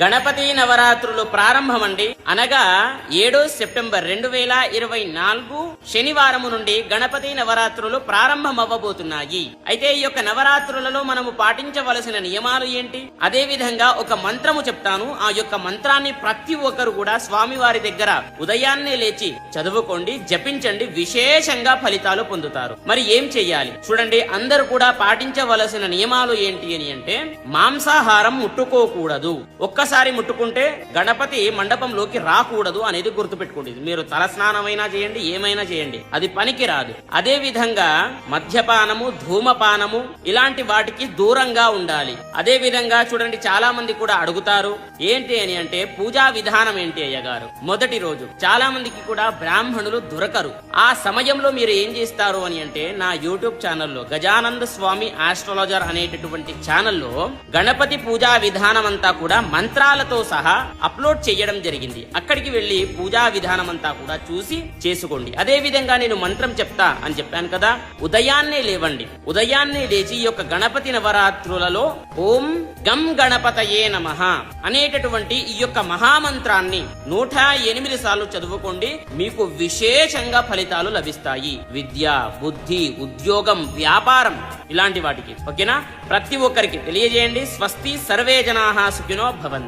గణపతి నవరాత్రులు ప్రారంభమండి. అనగా ఏడో సెప్టెంబర్ రెండు వేల ఇరవై నాలుగు శనివారం నుండి గణపతి నవరాత్రులు ప్రారంభమవ్వబోతున్నాయి. అయితే ఈ యొక్క నవరాత్రులలో మనము పాటించవలసిన నియమాలు ఏంటి? అదే విధంగా ఒక మంత్రము చెప్తాను. ఆ యొక్క మంత్రాన్ని ప్రతి ఒక్కరు కూడా స్వామివారి దగ్గర ఉదయాన్నే లేచి చదువుకోండి జపించండి విశేషంగా ఫలితాలు పొందుతారు. మరి ఏం చెయ్యాలి? చూడండి అందరూ కూడా పాటించవలసిన నియమాలు ఏంటి అని అంటే మాంసాహారం ముట్టుకోకూడదు. ఒక్క ఒక్కసారి ముట్టుకుంటే గణపతి మండపంలోకి రాకూడదు అనేది గుర్తుపెట్టుకోండి. మీరు తల స్నానమైనా చేయండి ఏమైనా చేయండి. అది పనికి రాదు. అదే విధంగా మద్యపానము ధూమపానము ఇలాంటి వాటికి దూరంగా ఉండాలి. అదే విధంగా చూడండి చాలా మంది కూడా అడుగుతారు ఏంటి అని అంటే పూజా విధానం ఏంటి అయ్యగారు? మొదటి రోజు చాలా మందికి కూడా బ్రాహ్మణులు దొరకరు. ఆ సమయంలో మీరు ఏం చేస్తారు అని అంటే నా యూట్యూబ్ ఛానల్లో గజానంద స్వామి ఆస్ట్రాలజర్ అనేటటువంటి ఛానల్లో గణపతి పూజా విధానం అంతా కూడా చిత్రాలతో సహా అప్లోడ్ చేయడం జరిగింది. అక్కడికి వెళ్ళి పూజా విధానం అంతా కూడా చూసి చేసుకోండి. అదే విధంగా నేను మంత్రం చెప్తా అని చెప్పాను కదా ఉదయాన్నే లేవండి. ఉదయాన్నే లేచి ఈ యొక్క గణపతి నవరాత్రులలో ఓం గం గణపతయే నమః అనేటటువంటి ఈ యొక్క మహామంత్రాన్ని నూట ఎనిమిది సార్లు చదువుకోండి. మీకు విశేషంగా ఫలితాలు లభిస్తాయి. విద్య బుద్ధి ఉద్యోగం వ్యాపారం ఇలాంటి వాటికి. ఓకేనా? ప్రతి ఒక్కరికి తెలియజేయండి. స్వస్తి సర్వే జనా సుఖినో భవంతు.